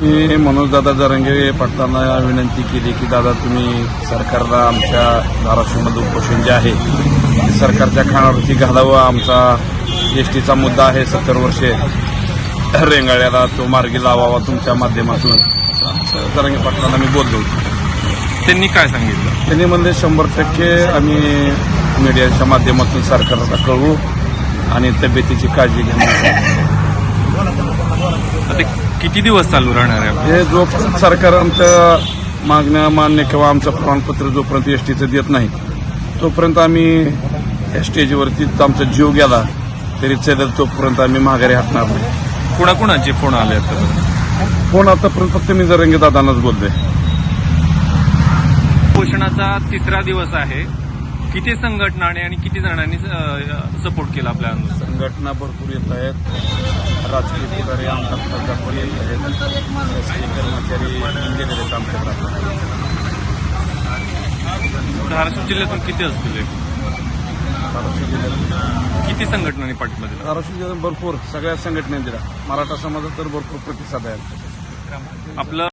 मी मनोजदादा जरंगे पाटलांना विनंती केली की दादा तुम्ही सरकारला आमच्या धाराशिवमध्ये उपोषण जे आहे सरकारच्या खाण्यावरती घालावं. आमचा एस टीचा मुद्दा आहे सत्तर वर्षे रेंगाळ्याला तो मार्गी लावावा तुमच्या माध्यमातून. जरंगे पाटलांना मी बोललो त्यांनी काय सांगितलं? त्यांनी म्हणले शंभर टक्के आम्ही मीडियाच्या माध्यमातून सरकारला कळवू आणि तब्येतीची काळजी घेण्यासाठी किती दिवस चालू राहणार आहे? हे जोपर्यंत सरकार आमच्या मागण्या मान्य किंवा आमचं प्रमाणपत्र जोपर्यंत एस टीचं देत नाही तोपर्यंत आम्ही या स्टेजवरती आमचा जीव गेला तरी चालेल तोपर्यंत आम्ही माघारी हटणार नाही. कुणाकुणाचे फोन आले आता फोन आतापर्यंत फक्त मी जरंगे दादांनाच बोलतोय. उपोषणाचा तिसरा दिवस आहे. किती संघटनाने आणि किती जणांनी सपोर्ट केला आपल्या संघटना भरपूर येत आहेत. राजकीय पुढारी आमदार खासदार येत आहेत शासकीय कर्मचारी गेलेले आहेत आमच्याकडे धाराशिव जिल्ह्यातून किती असतील? धाराशिव जिल्ह्यात किती संघटनांनी पाठिंबा दिला धाराशिव जिल्ह्यात भरपूर सगळ्या संघटनेने दिला मराठा समाजात तर भरपूर प्रतिसाद आहे. आपलं